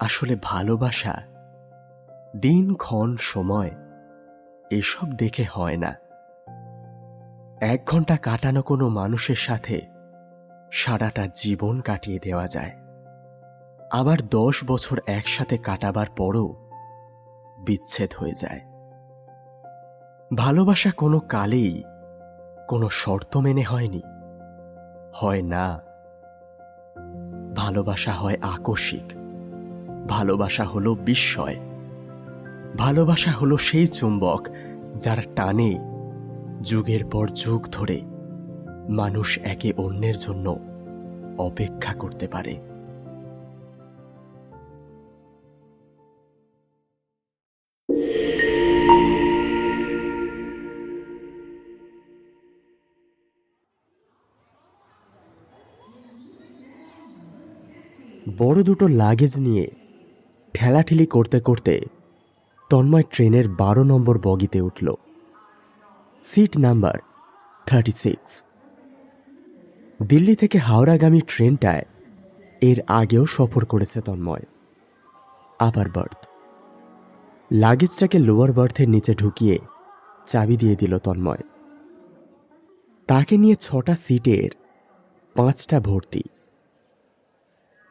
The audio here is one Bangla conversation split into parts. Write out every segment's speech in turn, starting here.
আসলে ভালোবাসা দিন ক্ষণ সময় এসব দেখে হয় না। এক ঘণ্টা কাটানো কোনো মানুষের সাথে সারাটা জীবন কাটিয়ে দেওয়া যায়। আবার দশ বছর একসাথে কাটাবার পরও বিচ্ছেদ হয়ে যায়। ভালোবাসা কোনো কালেই কোনো শর্ত মেনে হয়নি। হয় না। ভালোবাসা হয় আকস্মিক। ভালোবাসা হলো বিস্ময়। ভালোবাসা হলো সেই চুম্বক যার টানে যুগের পর যুগ ধরে মানুষ একে অন্যের জন্য অপেক্ষা করতে পারে। বড় দুটো লাগেজ নিয়ে ঠেলাঠেলি করতে করতে তন্ময় ট্রেনের বারো নম্বর বগিতে উঠল। Seat number thirty six Delhi থেকে হাওড়াগামী ট্রেনটায় এর আগেও সফর করেছে তন্ময়। আপার বার্থ লাগেজটাকে লোয়ার বার্থের নিচে ঢুকিয়ে চাবি দিয়ে দিল তন্ময়। তাকে নিয়ে ছটা সিটের পাঁচটা ভর্তি।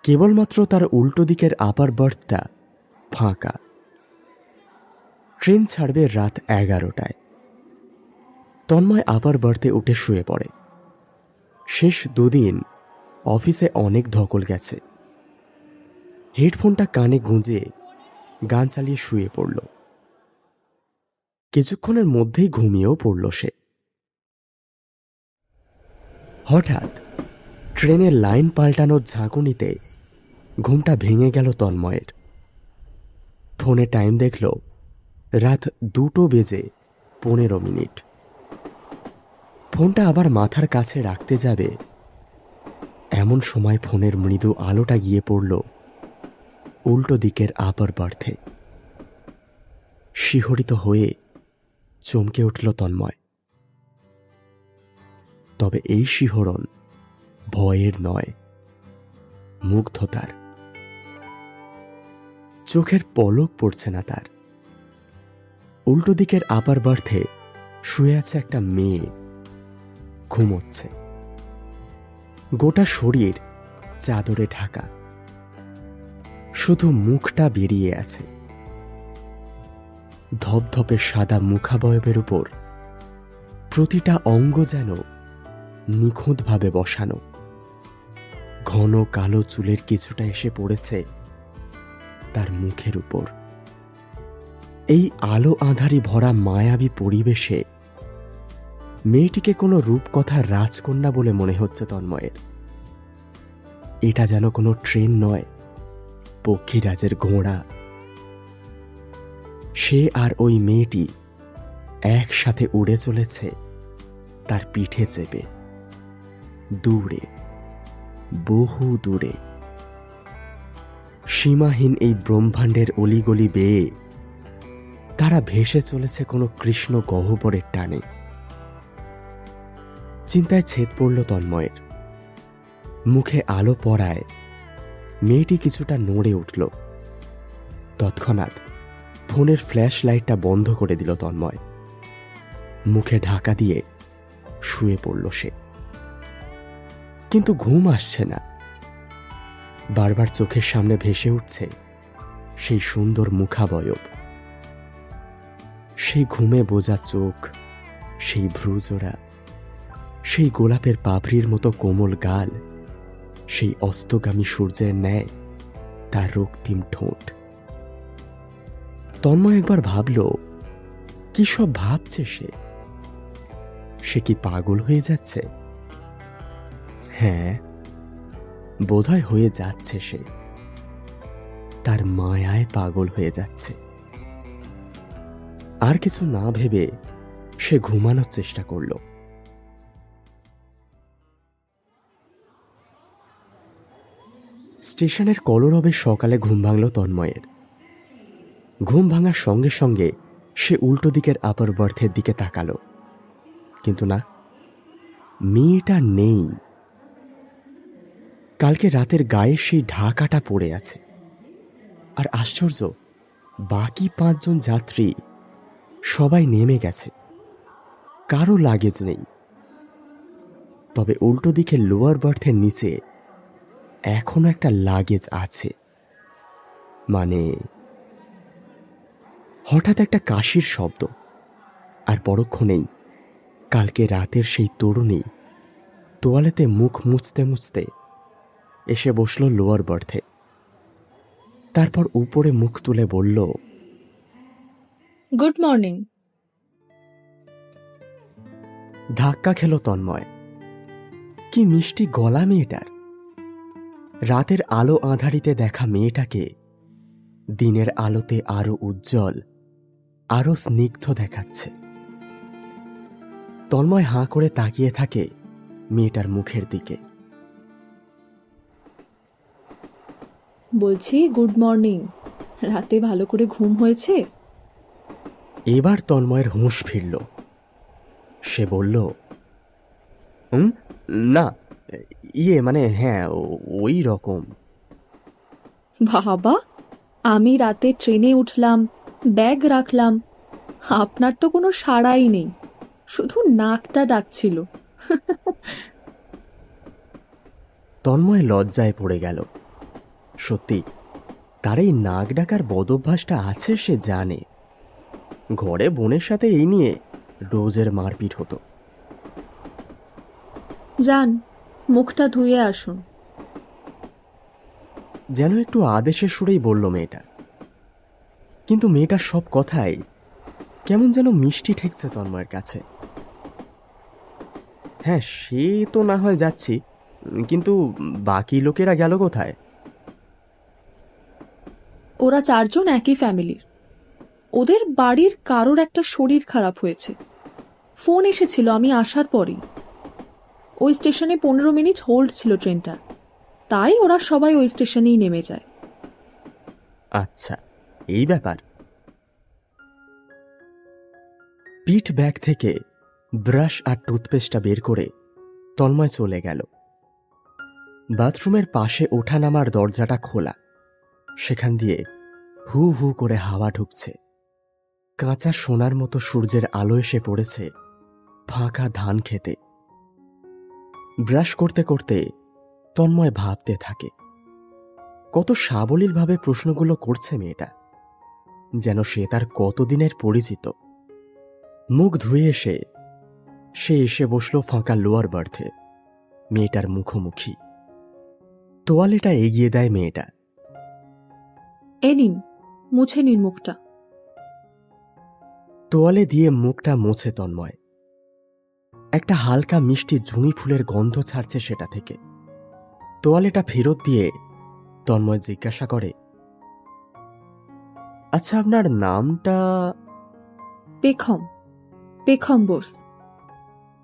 কেবলমাত্র তার উল্টো দিকের আপার বার্থটা ফাঁকা। ট্রেন ছাড়বে রাত এগারোটায়। তন্ময় আবার বার্থে উঠে শুয়ে পড়ে। শেষ দুদিন অফিসে অনেক ধকল গেছে। হেডফোনটা কানে গুঁজে গান চালিয়ে শুয়ে পড়ল। কিছুক্ষণের মধ্যেই ঘুমিয়েও পড়ল সে। হঠাৎ ট্রেনের লাইন পাল্টানোর ঝাঁকুনিতে ঘুমটা ভেঙে গেল তন্ময়ের। ফোনে টাইম দেখল রাত দুটো বেজে পনেরো মিনিট। ফোনটা আবার মাথার কাছে রাখতে যাবে। এমন সময় ফোনের মৃদু আলোটা গিয়ে পড়ল উল্টো দিকের আপার বার্থে শিহরিত হয়ে চমকে উঠল তন্ময়। তবে এই শিহরণ ভয়ের নয়, মুগ্ধতার। চোখের পলক পড়ছে না তার। উল্টো দিকের আপার বার্থে শুয়ে আছে একটা মেয়ে। ঘুমোচ্ছে। গোটা শরীর চাদরে ঢাকা। শুধু মুখটা বেরিয়ে আছে। ধপধপে সাদা মুখাবয়বের উপর প্রতিটা অঙ্গ যেন নিখুঁতভাবে বসানো। ঘন কালো চুলের কিছুটা এসে পড়েছে। তার মুখের উপর। এই আলো আঁধারি ভরা মায়াবী পরিবেশে মেয়েটিকে কোনো রূপকথার রাজকন্যা বলে মনে হচ্ছে তন্ময়ের। এটা যেন কোনো ট্রেন নয়, পক্ষীরাজের ঘোড়া। সে আর ওই মেয়েটি একসাথে উড়ে চলেছে, তার পিঠে চেপে। দূরে বহু দূরে সীমাহীন এই ব্রহ্মাণ্ডের অলিগলি বেয়ে তারা ভেসে চলেছে কোনো কৃষ্ণ গহ্বরের টানে। চিন্তায় ছেদ পড়ল তন্ময়ের। মুখে আলো পড়ায়, মেয়েটি কিছুটা নড়ে উঠল। তৎক্ষণাৎ ফোনের ফ্ল্যাশ লাইটটা বন্ধ করে দিল তন্ময়। মুখে ঢাকা দিয়ে শুয়ে পড়ল সে। কিন্তু ঘুম আসছে না। বারবার চোখের সামনে ভেসে উঠছে সেই সুন্দর মুখাবয়ব। সেই ঘুমে বোঝা চোখ, সেই ভ্রুজোড়া, সেই গোলাপের পাভরির মতো কোমল গাল, সেই অস্তগামী সূর্যের ন্যায় তার রক্তিম ঠোঁট। তন্ময় একবার ভাবল, কি সব ভাবছে সে? সে কি পাগল হয়ে যাচ্ছে? হ্যাঁ বোধহয় হয়ে যাচ্ছে সে। তার মায়ায় পাগল হয়ে যাচ্ছে। আর কিছু না ভেবে সে ঘুমানোর চেষ্টা করল। স্টেশনের কলরবে সকালে ঘুম ভাঙল তন্ময়ের। ঘুম ভাঙার সঙ্গে সঙ্গে সে উল্টো দিকের আপার বার্থের দিকে তাকালো। কিন্তু না, মেয়েটা নেই। কালকে রাতের গায়ে সেই ঢাকাটা পড়ে আছে। আর আশ্চর্য, বাকি পাঁচজন যাত্রী সবাই নেমে গেছে। কারও লাগেজ নেই। তবে উল্টো দিকে লোয়ার বার্থের নিচে এখনও একটা লাগেজ আছে। মানে হঠাৎ একটা কাশির শব্দ। আর পরক্ষণেই কালকে রাতের সেই তরুণী তোয়ালেতে মুখ মুছতে মুছতে এসে বসল লোয়ার বার্থে তারপর উপরে মুখ তুলে বলল গুড মর্নিং। ধাক্কা খেল তন্ময়। কি মিষ্টি গলা মেয়েটার। রাতের আলো আঁধারিতে দেখা মেয়েটাকে দিনের আলোতে আরও উজ্জ্বল আরও স্নিগ্ধ দেখাচ্ছে। তন্ময় হাঁ করে তাকিয়ে থাকে মেয়েটার মুখের দিকে। বলছি গুড মর্নিং। রাতে ভালো করে ঘুম হয়েছে? এবার তন্ময়ের হুঁশ ফিরল। সে বলল হুম? না ইয়ে মানে হ্যাঁ ওই রকম। বাবা আমি রাতে ট্রেনে উঠলাম ব্যাগ রাখলাম। আপনার তো কোনো সাড়াই নেই শুধু নাকটা ডাকছিল। তন্ময় লজ্জায় পড়ে গেল। সত্যি তার এই নাক ডাকার বদভ্যাসটা আছে সে জানে। ঘরে বোনের সাথে এই নিয়ে রোজের মারপিট হতো। যান মুখটা ধুয়ে আসুন। যেন একটু আদেশের সুরেই বলল মেয়েটা। কিন্তু মেয়েটার সব কথাই কেমন যেন মিষ্টি ঠেকছে তন্ময়ের কাছে। হ্যাঁ সে তো না হয় যাচ্ছি কিন্তু বাকি লোকেরা গেল কোথায়? ওরা চারজন একই ফ্যামিলির। ওদের বাড়ির কারোর একটা শরীর খারাপ হয়েছে। ফোন এসেছিল আমি আসার পরেই। ওই স্টেশনে পনেরো মিনিট হোল্ড ছিল ট্রেনটা। তাই ওরা সবাই ওই স্টেশনেই নেমে যায়। আচ্ছা এই ব্যাপার। পিঠ ব্যাগ থেকে ব্রাশ আর টুথপেস্টটা বের করে তন্ময় চলে গেল। বাথরুমের পাশে ওঠা নামার দরজাটা খোলা। সেখান দিয়ে হু হু করে হাওয়া ঢুকছে। কাঁচা সোনার মতো সূর্যের আলো এসে পড়েছে ফাঁকা ধান খেতে। ব্রাশ করতে করতে তন্ময় ভাবতে থাকে, কত সাবলীলভাবে প্রশ্নগুলো করছে মেয়েটা, যেন সে তার কতদিনের পরিচিত। মুখ ধুয়ে এসে, সে এসে বসল ফাঁকা লোয়ার বার্থে, মেয়েটার মুখোমুখি। তোয়ালেটা এগিয়ে দেয় মেয়েটা। এ নিন মুছে নিন মুখটা। তোয়ালে দিয়ে মুখটা মুছে তন্ময়। একটা হালকা মিষ্টি জুঁই ফুলের গন্ধ ছাড়ছে সেটা থেকে। তোয়ালেটা ফেরত দিয়ে তন্ময় জিজ্ঞাসা করে আচ্ছা আপনার নামটা? পেখম পেখম বোস।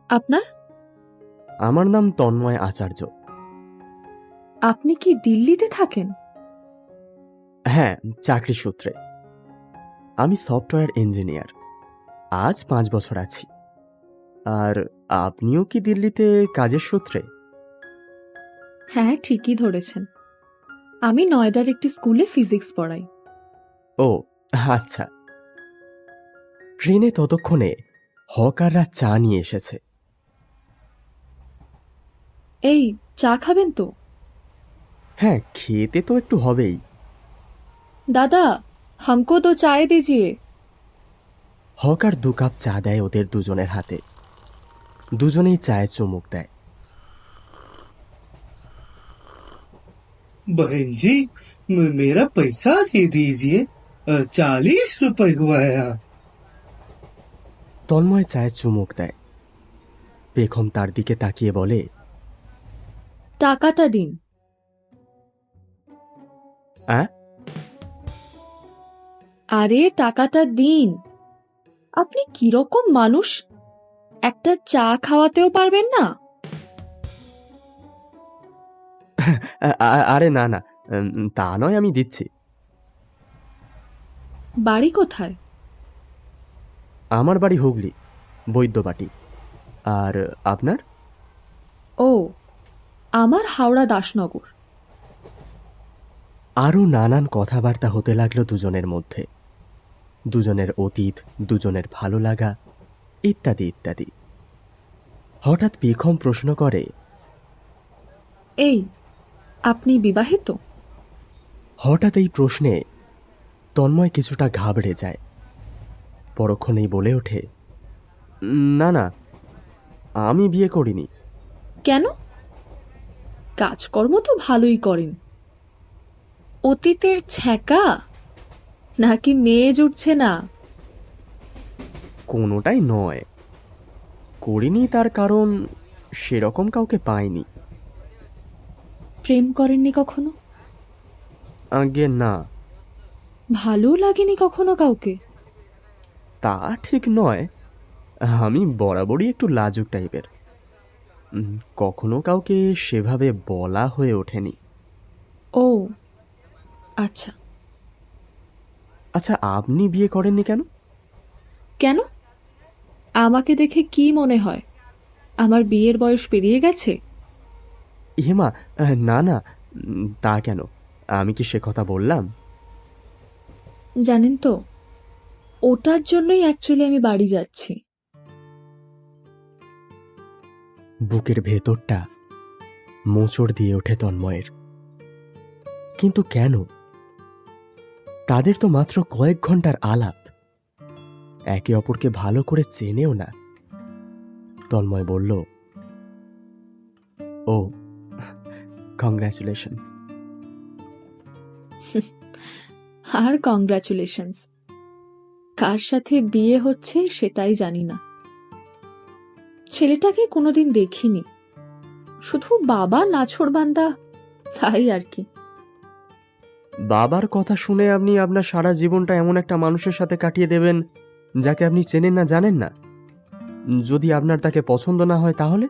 আপনার? আমার নাম তন্ময় আচার্য। আপনি কি দিল্লিতে থাকেন? হ্যাঁ চাকরি সূত্রে। আমি সফটওয়্যার ইঞ্জিনিয়ার। আজ পাঁচ বছর আছি। আর আপনিও কি দিল্লিতে কাজের সূত্রে? হ্যাঁ ঠিকই ধরেছেন। আমি নয়ডার একটি স্কুলে ফিজিক্স পড়াই। ও আচ্ছা। ট্রেনে ততক্ষণে হকাররা চা নিয়ে এসেছে। এই চা খাবেন তো? হ্যাঁ খেতে তো একটু হবেই। দাদা হামকো তো চায় দিজিয়ে হকার দু কাপ চা দেয় ওদের দুজনের হাতে দুজনেই চায়ে চুমুক দেয় बहन जी म- मेरा पैसा दे दीजिए चालीस रुपए हुआ है তন্ময় চায়ে চুমুক দেয় পেখম তার দিকে তাকিয়ে বলে টাকাটা দিন অ্যাঁ আরে টাকাটা দিন। আপনি কীরকম মানুষ? একটা চা খাওয়াতেও পারবেন না। আরে না না উম, তা নয় আমি দিচ্ছি। বাড়ি কোথায়? আমার বাড়ি হুগলি বৈদ্যবাটি। আর আপনার? ও আমার হাওড়া দাসনগর। আরও নানান কথাবার্তা হতে লাগল দুজনের মধ্যে। দুজনের অতীত দুজনের ভালো লাগা ইত্যাদি ইত্যাদি। হঠাৎ পেখম প্রশ্ন করে এই আপনি বিবাহিত? হঠাৎ এই প্রশ্নে তন্ময় কিছুটা ঘাবড়ে যায়। পরক্ষণেই বলে ওঠে না না আমি বিয়ে করিনি। কেন? কাজকর্ম তো ভালোই করেন। অতীতের ছ্যাঁকা নাকি মেয়ে জুটছে না? কোনোটাই নয়। করিনি তার কারণ সেরকম কাউকে পাইনি। প্রেম করেননি কখনো? আগে না। ভালো লাগেনি কখনো কাউকে? তা ঠিক নয়। আমি বরাবরই একটু লাজুক টাইপের। কখনো কাউকে সেভাবে বলা হয়ে ওঠেনি। ও আচ্ছা। আচ্ছা আপনি বিয়ে করেননি কেন? কেন? আমাকে দেখে কি মনে হয়? আমার বিয়ের বয়স পেরিয়ে গেছে? হেমা না না তা কেন? আমি কি সে কথা বললাম? জানেন তো ওটার জন্যই অ্যাকচুয়ালি আমি বাড়ি যাচ্ছি। বুকের ভেতরটা মোচড় দিয়ে ওঠে তন্ময়ের। কিন্তু কেন? তাদের তো মাত্র কয়েক ঘণ্টার আলাপ। একে অপরকে ভালো করে চেনেও না। তন্ময় বলল, ও কংগ্রাচুলেশনস আর কংগ্রাচুলেশনস কার সাথে বিয়ে হচ্ছে সেটাই জানি না। ছেলেটাকে কোনোদিন দেখিনি। শুধু বাবা নাছোড়বান্দা, তাই আর কি। বাবার কথা শুনে আপনি আপনার সারা জীবনটা এমন একটা মানুষের সাথে কাটিয়ে দেবেন যাকে আপনি চেনেন না জানেন না? যদি আপনার তাকে পছন্দ না হয় তাহলে?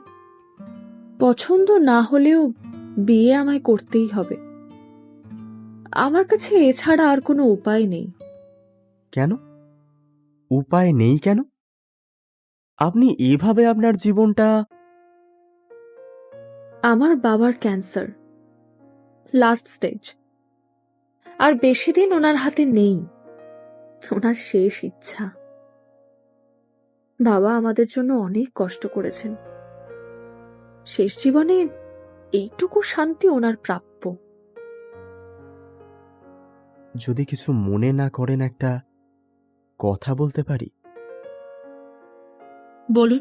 পছন্দ না হলেও বিয়ে আমায় করতেই হবে। আমার কাছে এছাড়া আর কোনো উপায় নেই। কেন? উপায় নেই কেন? আপনি এভাবে আপনার জীবনটা আমার বাবার ক্যান্সার। Last stage. আর বেশি দিন ওনার হাতে নেই। ওনার শেষ ইচ্ছা। বাবা আমাদের জন্য অনেক কষ্ট করেছেন। শেষ জীবনে এইটুকু শান্তি ওনার প্রাপ্য। যদি কিছু মনে না করেন একটা কথা বলতে পারি? বলুন।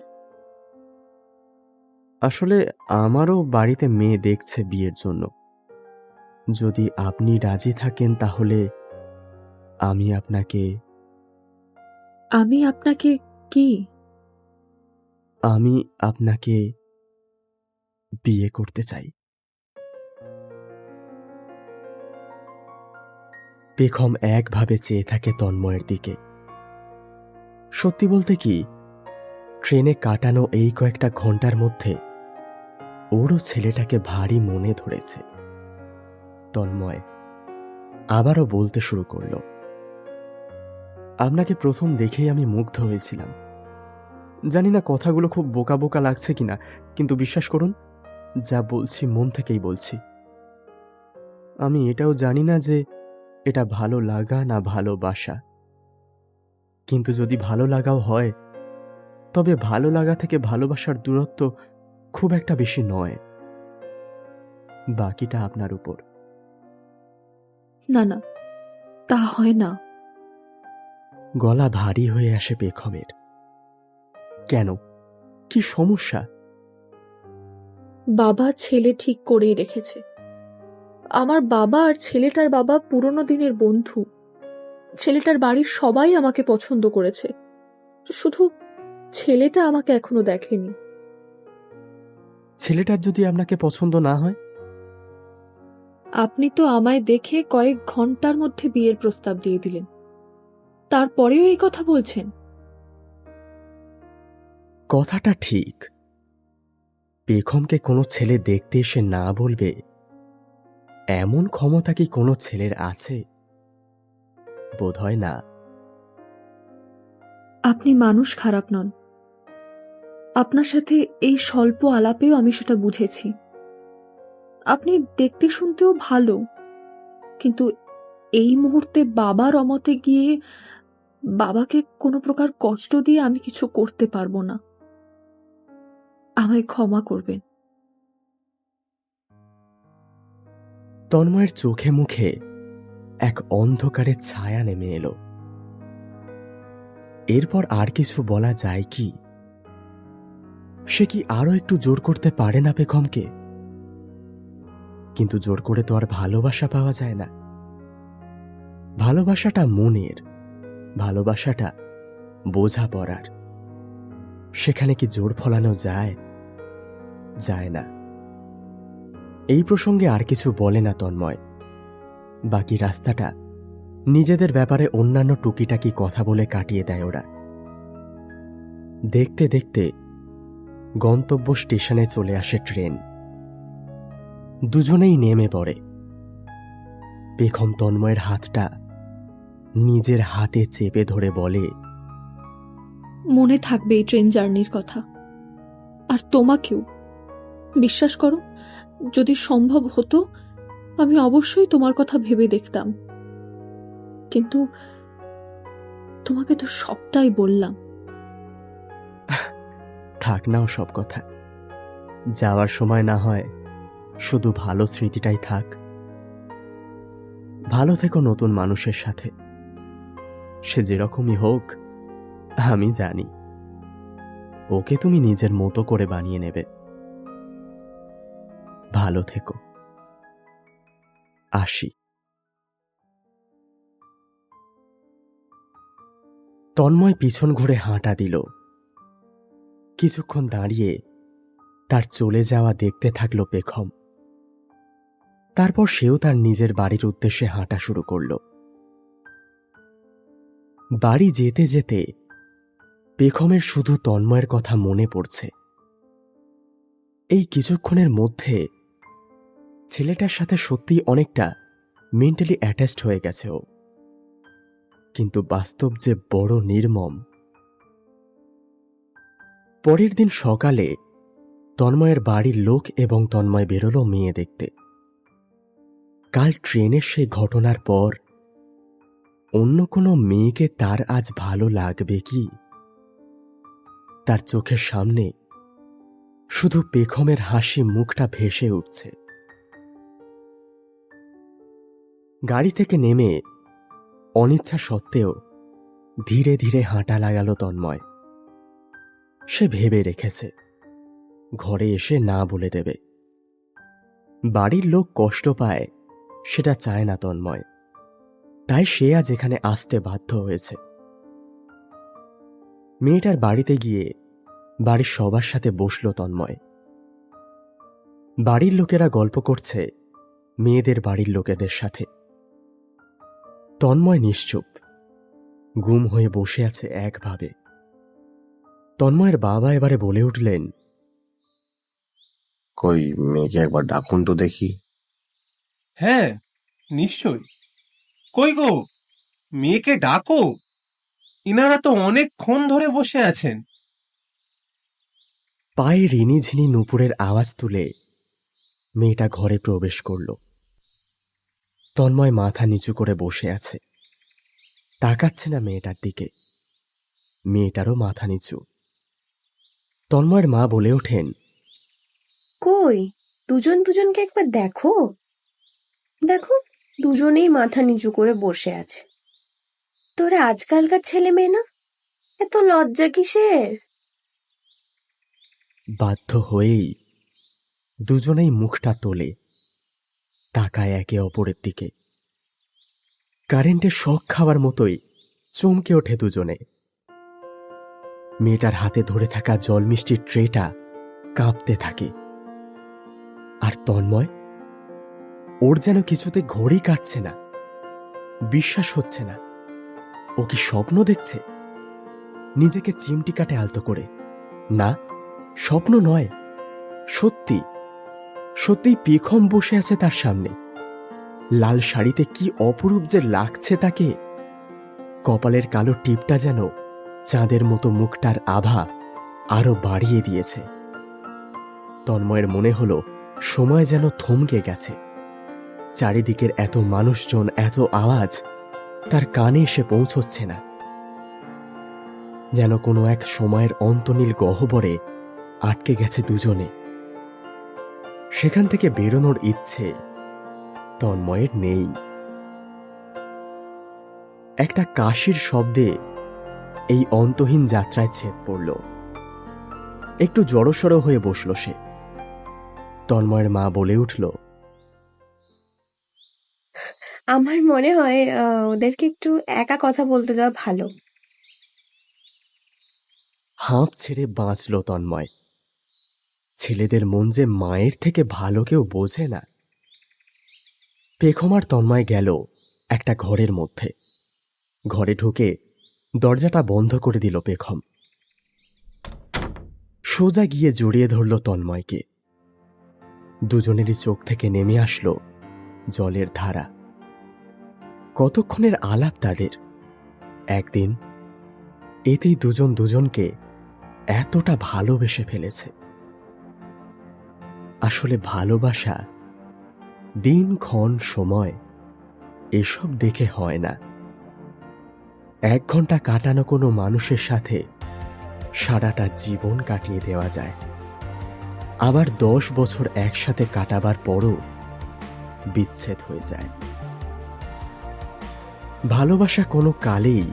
আসলে আমারও বাড়িতে মেয়ে দেখছে বিয়ের জন্য। যদি আপনি রাজি থাকেন তাহলে আমি আপনাকে আমি আপনাকে কি? আমি আপনাকে বিয়ে করতে চাই। পেখম একভাবে চেয়ে থাকে তন্ময়ের দিকে। সত্যি বলতে কি ট্রেনে কাটানো এই কয়েকটা ঘণ্টার মধ্যে ওরও ছেলেটাকে ভারী মনে ধরেছে। তন্ময়। আবারও বলতে শুরু করল, আপনাকে প্রথম দেখেই আমি মুগ্ধ হয়েছিলাম। জানি না কথাগুলো খুব বোকা বোকা লাগছে কিনা, কিন্তু বিশ্বাস করুন, যা বলছি মন থেকেই বলছি। আমি এটাও জানি না যে এটা ভালো লাগা না ভালোবাসা কিন্তু যদি ভালো লাগাও হয়, তবে ভালো লাগা থেকে ভালোবাসার দূরত্ব খুব একটা বেশি নয়। বাকিটা আপনার উপর। না না তা হয় না। গলা ভারী হয়ে আসে পেখমের। কেন? কি সমস্যা? বাবা ছেলে ঠিক করেই রেখেছে। আমার বাবা আর ছেলেটার বাবা পুরনো দিনের বন্ধু। ছেলেটার বাড়ির সবাই আমাকে পছন্দ করেছে। শুধু ছেলেটা আমাকে এখনও দেখেনি। ছেলেটার যদি আপনাকে পছন্দ না হয় আপনি তো আমায় দেখে কয়েক ঘণ্টার মধ্যে বিয়ের প্রস্তাব দিয়ে দিলেন। তারপরেও এই কথা বলছেন। কথাটা ঠিক। পেখমকে কোনো ছেলে দেখতে এসে না বলবে এমন ক্ষমতা কি কোনো ছেলের আছে? বোধ হয় না। আপনি মানুষ খারাপ নন। আপনার সাথে এই স্বল্প আলাপেও আমি সেটা বুঝেছি। আপনি দেখতে শুনতেও ভালো। কিন্তু এই মুহূর্তে বাবার অমতে গিয়ে বাবাকে কোনো প্রকার কষ্ট দিয়ে আমি কিছু করতে পারব না। আমায় ক্ষমা করবেন। তন্ময়ের চোখে মুখে এক অন্ধকারের ছায়া নেমে এলো। এরপর আর কিছু বলা যায় কি? সে কি আরও একটু জোর করতে পারে না বেগমকে? কিন্তু জোর করে তো আর ভালোবাসা পাওয়া যায় না। ভালোবাসাটা মনের, ভালোবাসাটা বোঝা পড়ার সেখানে কি জোর ফলানো যায়? যায় না। এই প্রসঙ্গে আর কিছু বলে না তন্ময়। বাকি রাস্তাটা, নিজেদের ব্যাপারে অন্যান্য টুকিটাকি কথা বলে কাটিয়ে দেয় ওরা। দেখতে দেখতে গন্তব্য স্টেশনে চলে আসে ট্রেন। দুজনেই নেমে পড়ে। পেখম তন্ময়ের হাতটা নিজের হাতে চেপে ধরে বলে মনে থাকবে এই ট্রেন জার্নির কথা। আর তোমাকেও। বিশ্বাস করো যদি সম্ভব হতো আমি অবশ্যই তোমার কথা ভেবে দেখতাম। কিন্তু তোমাকে তো সবটাই বললাম। থাক নাও সব কথা। যাওয়ার সময় না হয় শুধু ভালো স্মৃতিটাই থাক। ভালো থেকো নতুন মানুষের সাথে। সে যেরকমই হোক, আমি জানি। ওকে তুমি নিজের মতো করে বানিয়ে নেবে। ভালো থেকো। আসি। তন্ময় পিছন ঘুরে হাঁটা দিল। কিছুক্ষণ দাঁড়িয়ে তার চলে যাওয়া দেখতে থাকল পেখম। তারপর সেও তার নিজের বাড়ির উদ্দেশ্যে হাঁটা শুরু করল। বাড়ি যেতে যেতে পেখমের শুধু তন্ময়ের কথা মনে পড়ছে। এই কিছুক্ষণের মধ্যে ছেলেটার সাথে সত্যি অনেকটা মেন্টালি অ্যাটাচড হয়ে গেছে ও। কিন্তু বাস্তব যে বড় নির্মম। পরের দিন সকালে তন্ময়ের বাড়ির লোক এবং তন্ময় বেরোলো মেয়ে দেখতে। কাল ট্রেনের সেই ঘটনার পর অন্য কোনো মেয়েকে তার আজ ভালো লাগবে কি? তার চোখের সামনে শুধু পেখমের হাসি মুখটা ভেসে উঠছে। গাড়ি থেকে নেমে অনিচ্ছা সত্ত্বেও ধীরে ধীরে হাঁটা লাগালো তন্ময়। সে ভেবে রেখেছে, ঘরে এসে না বলে দেবে। বাড়ির লোক কষ্ট পায় সেটা চায় না তন্ময়। তাই সে আজ এখানে আসতে বাধ্য হয়েছে। মেয়েটার বাড়িতে গিয়ে বাড়ির সবার সাথে বসল তন্ময়। বাড়ির লোকেরা গল্প করছে মেয়েদের বাড়ির লোকেদের সাথে। তন্ময় নিশ্চুপ, গুম হয়ে বসে আছে একভাবে। তন্ময়ের বাবা এবারে বলে উঠলেন, কই, মেয়েকে একবার ডাকুন তো দেখি। হ্যাঁ নিশ্চয়। কই গো মেয়েকে ডাকো। ইনারা তো অনেকক্ষণ ধরে বসে আছেন। পায়ে রিনিঝিনি নুপুরের আওয়াজ তুলে মেয়েটা ঘরে প্রবেশ করল। তন্ময় মাথা নিচু করে বসে আছে। তাকাচ্ছে না মেয়েটার দিকে। মেয়েটারও মাথা নিচু। তন্ময়ের মা বলে ওঠেন কই দুজন দুজনকে একবার দেখো। দেখো, দুজনেই মাথা নিচু করে বসে আছে। তোরা আজকালকার ছেলে মেয়ে না? এত লজ্জা কিসের? বাধ্য হয়েই দুজনেই মুখটা তোলে, তাকায় একে অপরের দিকে। কারেন্টের শখ খাওয়ার মতোই চমকে ওঠে দুজনে। মেয়েটার হাতে ধরে থাকা জল মিষ্টির ট্রেটা কাঁপতে থাকে। আর তন্ময় ওর যেন কিছুতে ঘড়ি কাটছে না। বিশ্বাস হচ্ছে না। ও কি স্বপ্ন দেখছে? নিজেকে চিমটি কাটে আলতো করে। না, স্বপ্ন নয়। সত্যি। সত্যিই পেখম বসে আছে তার সামনে। লাল শাড়িতে কি অপরূপ যে লাগছে তাকে। কপালের কালো টিপটা যেন চাঁদের মতো মুখটার আভা আরও বাড়িয়ে দিয়েছে। তন্ময়ের মনে হলো, সময় যেন থমকে গেছে। চারিদিকের এত মানুষজন, এত আওয়াজ, তার কানে এসে পৌঁছচ্ছে না। যেন কোনো এক সময়ের অন্তনীল গহ্বরে আটকে গেছে দুজনে। সেখান থেকে বেরোনোর ইচ্ছে তন্ময়ের নেই। একটা কাশির শব্দে এই অন্তহীন যাত্রায় ছেদ পড়ল। একটু জড়সড় হয়ে বসল সে। তন্ময়ের মা বলে উঠল আমার মনে হয় ওদেরকে একটু একা কথা বলতে দেওয়া ভালো। হাঁপ ছেড়ে বাঁচল তন্ময়। ছেলেদের মন যে মায়ের থেকে ভালো কেউ বোঝে না। পেখমার তন্ময় গেল একটা ঘরের মধ্যে। ঘরে ঢুকে দরজাটা বন্ধ করে দিল পেখম। সোজা গিয়ে জড়িয়ে ধরল তন্ময়কে। দুজনেরই চোখ থেকে নেমে আসলো জলের ধারা। কতক্ষণের আলাপ তাদের? একদিন এতেই দুজন দুজনকে এতটা ভালোবেসে ফেলেছে। আসলে ভালোবাসা দিনক্ষণ সময় এসব দেখে হয় না। এক ঘণ্টা কাটানো কোনো মানুষের সাথে সারাটা জীবন কাটিয়ে দেওয়া যায়। আবার দশ বছর একসাথে কাটাবার পরও বিচ্ছেদ হয়ে যায়। ভালোবাসা কোনো কালেই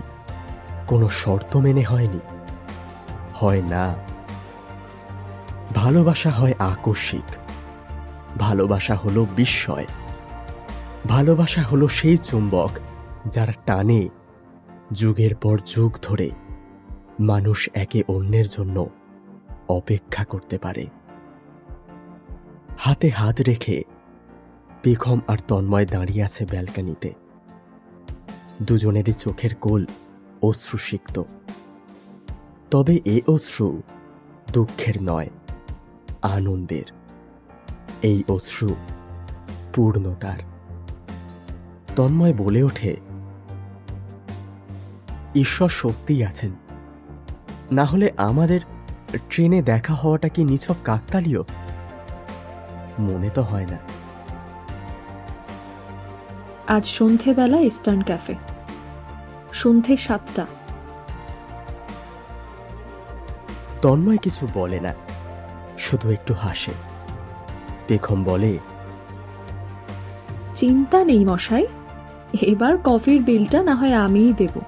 কোনো শর্ত মেনে হয়নি। হয় না। ভালোবাসা হয় আকস্মিক। ভালোবাসা হলো বিস্ময়। ভালোবাসা হলো সেই চুম্বক যার টানে যুগের পর যুগ ধরে মানুষ একে অন্যের জন্য অপেক্ষা করতে পারে। হাতে হাত রেখে পেখম আর তন্ময় দাঁড়িয়ে আছে ব্যালকানিতে। দুজনেরই চোখের কোল অশ্রুসিক্ত তবে এ অশ্রু দুঃখের নয়, আনন্দের। এই অশ্রু পূর্ণতার। তন্ময় বলে ওঠে, ঈশ্বর সত্যিই আছেন। না হলে আমাদের ট্রেনে দেখা হওয়াটা কি নিছক কাকতালীয়? মনে তো হয় না। আজ সন্ধেবেলা ইস্টার্ন ক্যাফে। সন্ধে সাতটা। তন্ময় কিছু বলে না শুধু একটু হাসে। পেখম বলে চিন্তা নেই মশাই এবার কফির বিলটা না হয় আমিই দেব।